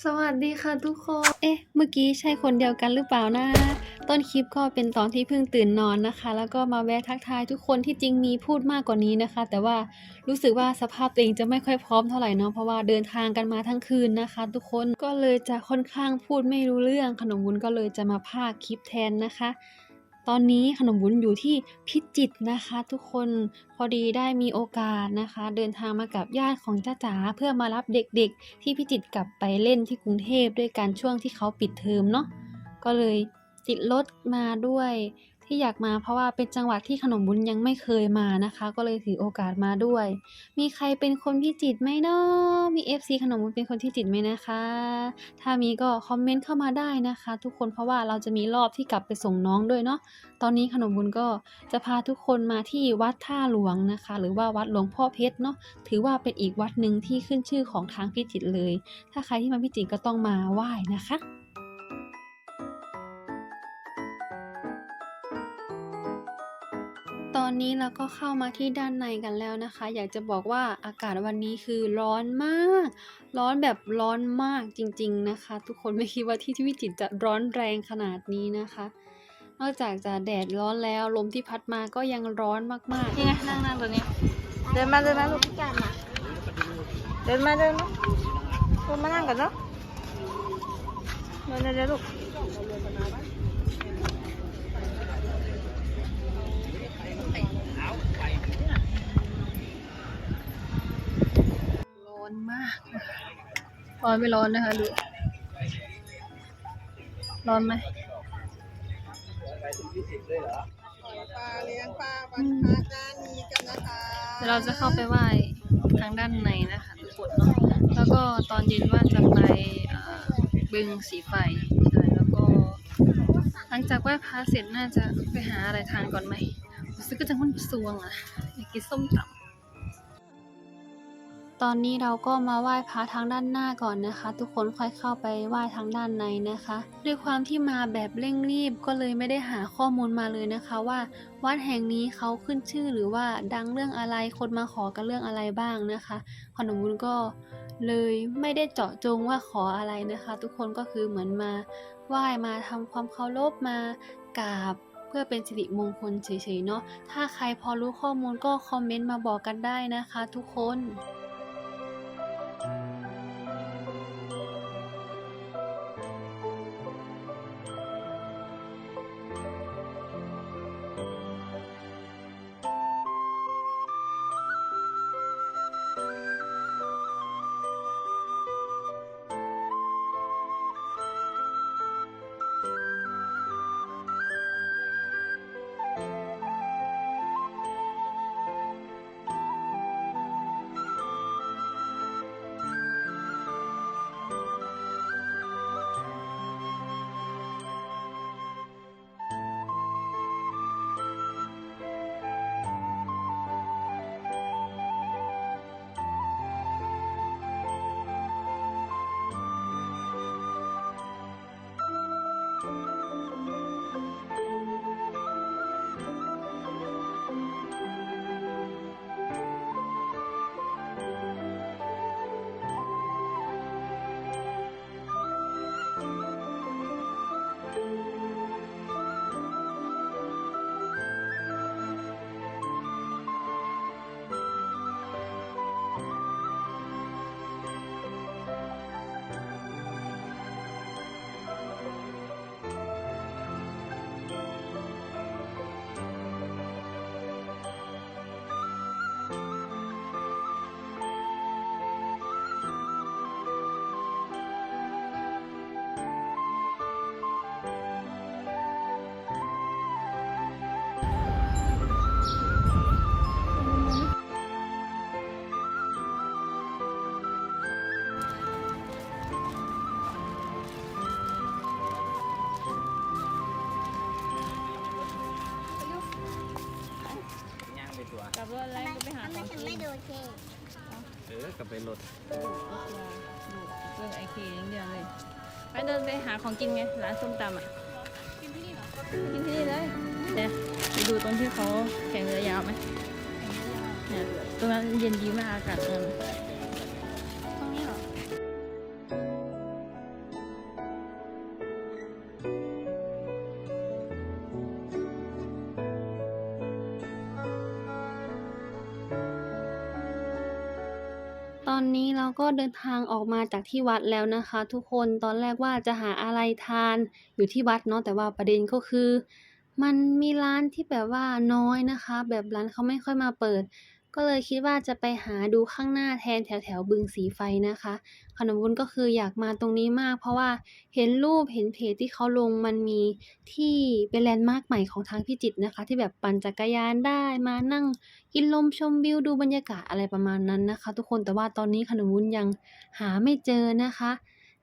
สวัสดีค่ะทุกคน เอ๊ะ เมื่อกี้ใช่คนเดียวกันหรือเปล่านะ ต้นคลิปก็เป็นตอนที่เพิ่งตื่นนอนนะคะ แล้วก็มาแวะทักทายทุกคนที่จริงมีพูดมากกว่านี้นะคะ แต่ว่ารู้สึกว่าสภาพตัวเองจะไม่ค่อยพร้อมเท่าไหร่เนาะ เพราะว่าเดินทางกันมาทั้งคืนนะคะ ทุกคน ก็เลยจะค่อนข้างพูดไม่รู้เรื่อง ขนมวุ้นก็เลยจะมาพากคลิปแทนนะคะ ตอนนี้ขนมวุ้นอยู่ที่พิจิตรนะคะ ทุกคนพอดีได้มีโอกาสนะคะ เดินทางมากับญาติของจ้าจ๋าเพื่อมารับเด็กๆ ที่พิจิตรกลับไปเล่นที่กรุงเทพด้วยกันช่วงที่เขาปิดเทอมเนาะก็เลยติดรถมาด้วย ที่อยากมาเพราะว่าเป็นจังหวัดที่ขนมวุ้นยังไม่เคยมานะคะ ก็เลยถือโอกาสมาด้วย มีใครเป็นคนพิจิตไหมเนาะมี FC ขนมวุ้นเป็นคนพิจิตไหมนะคะ ถ้ามีก็คอมเมนต์เข้ามาได้นะคะ ทุกคนเพราะว่าเราจะมีรอบที่กลับไปส่งน้องด้วยเนาะตอนนี้ขนมบุญก็จะพาทุกคนมาที่วัดท่าหลวงนะคะ หรือว่าวัดหลวงพ่อเพชรเนาะถือว่าเป็นอีกวัดหนึ่งที่ขึ้นชื่อของทางพิจิตเลย ถ้าใครที่มาพิจิตก็ต้องมาไหว้นะคะ ตอนนี้เราก็เข้ามาที่ด้านในกันแล้วนะคะ อยากจะบอกว่าอากาศวันนี้คือร้อนมาก ร้อนแบบร้อนมากจริง ๆนะคะ ทุกคนไม่คิดว่าที่ที่พิจิตรจะร้อนแรงขนาดนี้นะคะ นอกจากจะแดดร้อนแล้วลมที่พัดมาก็ยังร้อนมากๆนี่ไงนั่งนั่งตัวนี้เดินมาเดินมาลูกเดินมาเดินมาเดินมานั่งกันเนาะเดินเดินลูก อนมากนะคะร้อนไม่ร้อนนะคะดู ร้อนไหมปลาเลี้ยงปลาวันพระด้านนี้กันนะคะเดี๋ยวเราจะเข้าไปไหว้ทางด้านในนะคะทุกคนเนาะแล้วก็ตอนเย็นว่าจะไปบึงสีไฟใช่แล้วก็ หลังจากไหว้พระเสร็จน่าจะไปหาอะไรทานก่อนไหมรู้สึกก็จะมันสวงอะอยากกินส้มตำ ตอนนี้เราก็มาไหว้พระทางด้านหน้าก่อนนะคะ ทุกคนค่อยเข้าไปไหว้ทางด้านในนะคะ ด้วยความที่มาแบบเร่งรีบก็เลยไม่ได้หาข้อมูลมาเลยนะคะว่า วัดแห่งนี้เขาขึ้นชื่อหรือว่าดังเรื่องอะไรคนมาขอกันเรื่องอะไรบ้างนะคะขนมบุญก็เลยไม่ได้เจาะจงว่าขออะไรนะคะ ทุกคนก็คือเหมือนมาไหว้มาทำความเคารพมากราบเพื่อเป็นสิริมงคลเฉยๆเนาะ ถ้าใครพอรู้ข้อมูลก็คอมเมนต์มาบอกกันได้นะคะทุกคน ขอเคเออกลับไปรถเรื่องไอเคอย่างเดียวเลย ไปเดินไปหาของกินไง ร้านส้มตำอะ กินที่นี่เหรอ กินที่นี่เลยเดี๋ยวไปดูตรงที่เขาแข่งเรือยาวไหมเนี่ยตรงนั้นเย็นดีมากอากาศมันตรงนี้ เดินทางออกมาจากที่วัดแล้วนะคะ ทุกคนตอนแรกว่าจะหาอะไรทานอยู่ที่วัดเนาะแต่ว่าประเด็นก็คือ มันมีร้านที่แบบว่าน้อยนะคะ แบบร้านเขาไม่ค่อยมาเปิด ก็เลยคิดว่าจะไปหาดูข้างหน้าแทนแถวแถวบึงสีไฟนะคะ ขนมวุ้นก็คืออยากมาตรงนี้มาก เพราะว่าเห็นรูปเห็นเพจที่เขาลงมันมีที่เป็นแลนด์มาร์คใหม่ของทางพิจิตรนะคะ ที่แบบปั่นจักรยานได้มานั่งกินลมชมวิวดูบรรยากาศอะไรประมาณนั้นนะคะ ทุกคนแต่ว่าตอนนี้ขนมวุ้นยังหาไม่เจอนะคะ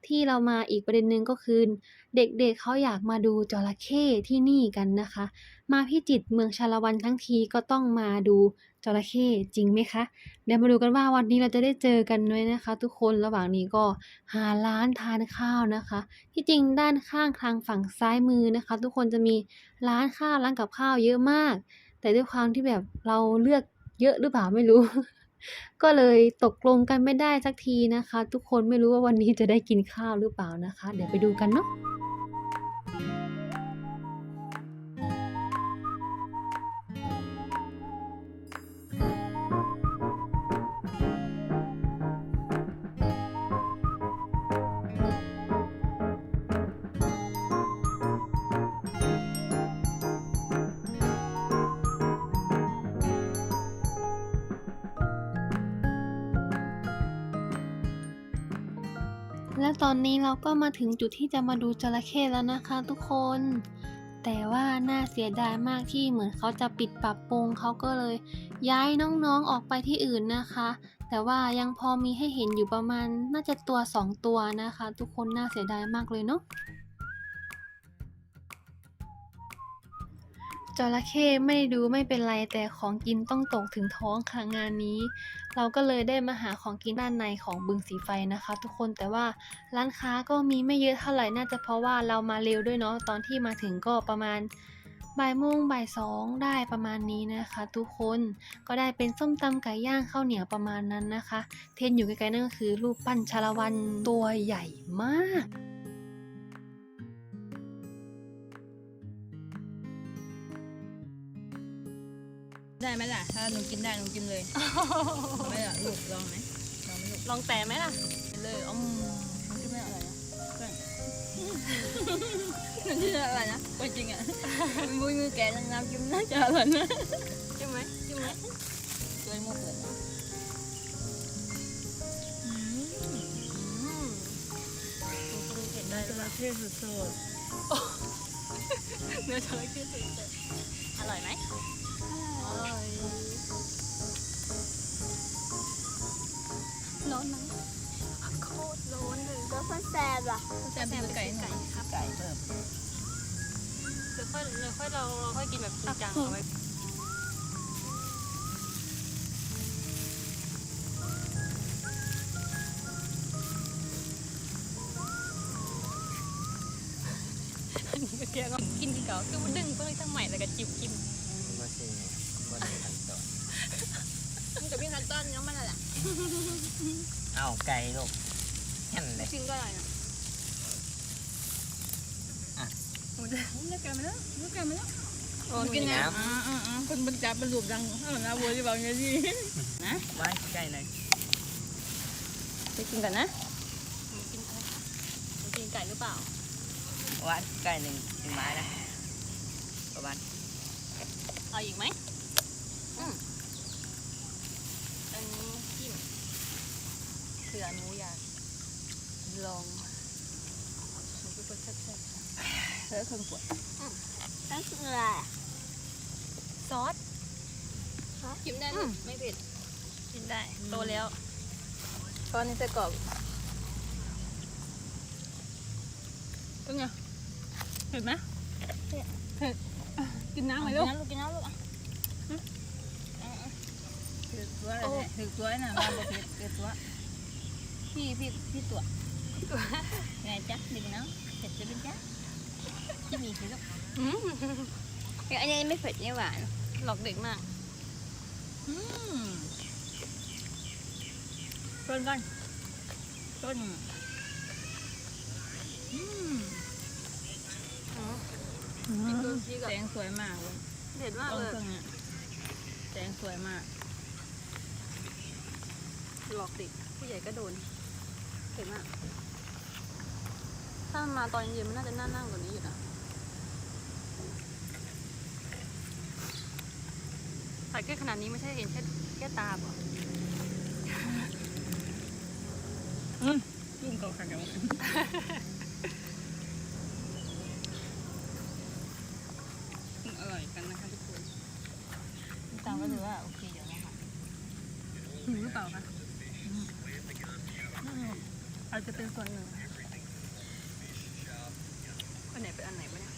ที่เรามาอีกประเด็นหนึ่งก็คือ เด็กๆเเขาอยากมาดูจระเข้ที่นี่กันนะคะ มาพิจิตรเมืองชาละวันทั้งทีก็ต้องมาดูจระเข้จริงไหมคะเดี๋ยวมาดูกันว่าวันนี้เราจะได้เจอกันไหมนะคะ ทุกคนระหว่างนี้ก็หาร้านทานข้าวนะคะ ที่จริงด้านข้างทางฝั่งซ้ายมือนะคะ ทุกคนจะมีร้านข้าวร้านกับข้าวเยอะมาก แต่ด้วยความที่แบบเราเลือกเยอะหรือเปล่าไม่รู้ ก็เลยตกลงกันไม่ได้สักทีนะคะ ทุกคนไม่รู้ว่าวันนี้จะได้กินข้าวหรือเปล่านะคะ เดี๋ยวไปดูกันเนาะ และตอนนี้เราก็มาถึงจุดที่จะมาดูจระเข้แล้วนะคะทุกคน แต่ว่าน่าเสียดายมากที่เหมือนเขาจะปิดปรับปรุงเขาก็เลย ย้ายน้องๆออกไปที่อื่นนะคะ แต่ว่ายังพอมีให้เห็นอยู่ประมาณน่าจะตัวสองตัวนะคะ ทุกคนน่าเสียดายมากเลยเนาะ จระเข้ไม่ดูไม่เป็นไรแต่ของกินต้องตกถึงท้องค่ะงานนี้ เราก็เลยได้มาหาของกินด้านในของบึงสีไฟนะคะ ทุกคนแต่ว่าร้านค้าก็มีไม่เยอะเท่าไหร่น่าจะเพราะว่าเรามาเร็วด้วยเนาะตอนที่มาถึงก็ประมาณบ่ายโมงบ่ายสองได้ประมาณนี้นะคะ ทุกคนก็ได้เป็นส้มตำไก่ย่างข้าวเหนียวประมาณนั้นนะคะ เทนอยู่ใกล้ๆนั่นก็คือรูปปั้นชาละวันตัวใหญ่มาก ได้ไหมล่ะ ถ้าหนูกินได้หนูกินเลยเอาไหมล่ะลูกลองไหมลองไหมลูกลองแต่ไหมล่ะ กินเลยอืมมันกินไม่อร่อยนะเพื่อนมันกินไม่อร่อยนะว่าจริงอะมันมุ้ยมือแกน้ำจิ้มน่าจะอร่อยนะใช่ไหมใช่ไหมช่วยมุกเลยนะเห็นได้จระเข้สุดเนื้อจระเข้สดอร่อยไหมอ ร้อนไหมโคตรร้อนเลยแล้วมันแสบอะแต่เป็นไก่หน่ครับไก่เพิ่มเดี๋ยวค่อยเดี๋ยวค่อยเราเราค่อยกินแบบจริงจังเอาไว้กินที่เก่าคือมันดึงเพื่อทั้งใหม่แล้วก็จิบกิน มาสิมาสิขั้นตอน มันจะมีขั้นตอนยัง มันอะไรอ้าวไก่ลูกเห็นเลยจริงก็อร่อยนะอะโอ้ยเลือกกันมาแล้วเลือกกันมาแล้วโอ้กินนะอ่าอ่าอ่าคนบรรจับเป็นรูปดังเออนะวัวที่บอกอย่างนี้นะไว้ใกล้เลยไปกินกันนะกินอะไรคะกินไก่หรือเปล่าไว้ใกล้หนึ่งหนึ่งไม้นะประมาณเอาอีกไหมอืมอันนี้จิ้ม สือหนูอยากลองหนูเป็นคนแซ่บเลือกคนปวดนั่นคืออะไรอะๆซอสกินได้ไม่เผ็ดกินได้ โตแล้วตอนนี้ใส่กรอบเป็นไงเผ็ดไหมเผ็ดกินน้ำไหมลูกลูกกินน้ำลูกอะถือตัวอะไรเนี่ยถือตัวนะมาบ่เผ็ดถือตัว พี่พี่พี่ตัวไงจ๊ะดึงน้ำเผ็ดจะเป็นจ๊ะที่มีคือลูกอันนี้ไม่เผ็ดไม่หวาน หลอกเด็กมากอืมต้นกันต้นอืมดูชีกับแสงสวยมากเลยเด็ดมากต้นเลยเครื่องเนี่ยแสงสวยมาก หลอกเด็กผู้ใหญ่ก็โดน เก่งมาก ถ้ามันมาตอนเย็นมันน่าจะน่านั่งกว่านี้อยู่นะถ่ายใกล้ขนาดนี้ไม่ใช่เห็นแค่แค่ตาเปล่ะรุ่มเขาขังกันอร่อยกันนะคะทุกคนตามก็ถือว่าโอเคอยู่นะคะหิวหรือเปล่าคะ อาจจะเป็นส่วนหนึ่งอันไหนเป็นอันไหนวะเนี่ย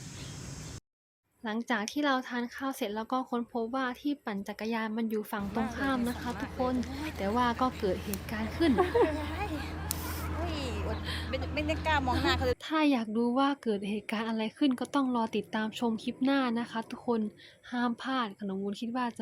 หลังจากที่เราทานข้าวเสร็จแล้วก็ค้นพบว่าที่ปั่นจักรยานมันอยู่ฝั่งตรงข้ามนะคะ ทุกคนแต่ว่าก็เกิดเหตุการณ์ขึ้นอุ้ยไม่ไม่ได้กล้ามองหน้าเขาเลยถ้าอยากรู้ว่าเกิดเหตุการณ์อะไรขึ้นก็ต้องรอติดตามชมคลิปหน้านะคะ ทุกคนห้ามพลาดขนมวุ้นคิดว่าจะ